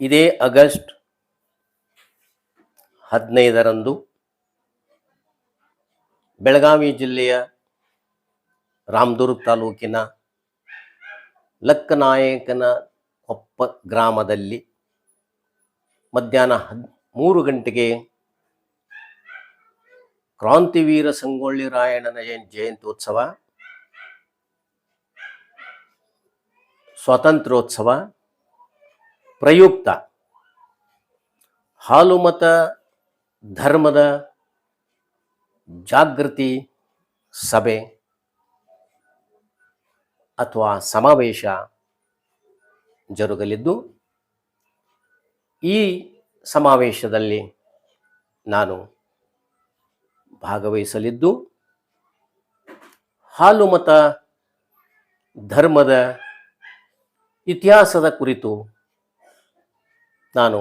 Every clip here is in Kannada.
ಇದೇ ಆಗಸ್ಟ್ ಹದಿನೈದರಂದು ಬೆಳಗಾವಿ ಜಿಲ್ಲೆಯ ರಾಮದುರ್ಗ ತಾಲೂಕಿನ ಲಕ್ಕನಾಯಕನ ಕೊಪ್ಪ ಗ್ರಾಮದಲ್ಲಿ ಮಧ್ಯಾಹ್ನ ಹದ್ ಮೂರು ಗಂಟೆಗೆ ಕ್ರಾಂತಿವೀರ ಸಂಗೊಳ್ಳಿ ರಾಯಣ್ಣನ ಜಯಂ- ಜಯಂತ್ಯೋತ್ಸವ, ಸ್ವಾತಂತ್ರ್ಯೋತ್ಸವ ಪ್ರಯುಕ್ತ. ಹಾಲುಮತ ಧರ್ಮದ ಜಾಗೃತಿ ಸಭೆ ಅಥವಾ ಸಮಾವೇಶ ಜರುಗಲಿದ್ದು, ಈ ಸಮಾವೇಶದಲ್ಲಿ ನಾನು ಭಾಗವಹಿಸಲಿದ್ದು ಹಾಲುಮತ ಧರ್ಮದ ಇತಿಹಾಸದ ಕುರಿತು ನಾನು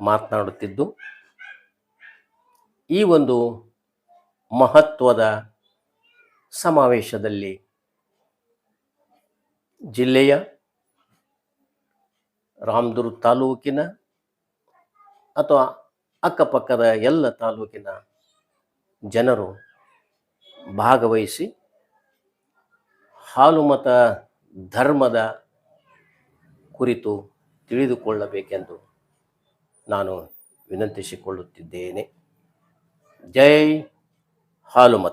ಮಾತನಾಡುತ್ತಿದ್ದು, ಈ ಒಂದು ಮಹತ್ವದ ಸಮಾವೇಶದಲ್ಲಿ ಜಿಲ್ಲೆಯ ರಾಮದುರ್ ತಾಲೂಕಿನ ಅಥವಾ ಅಕ್ಕಪಕ್ಕದ ಎಲ್ಲ ತಾಲೂಕಿನ ಜನರು ಭಾಗವಹಿಸಿ ಹಾಲುಮತ ಧರ್ಮದ ಕುರಿತು ತಿಳಿದುಕೊಳ್ಳಬೇಕೆಂದು ನಾನು ವಿನಂತಿಸಿಕೊಳ್ಳುತ್ತಿದ್ದೇನೆ. ಜೈ ಹಾಲುಮತ.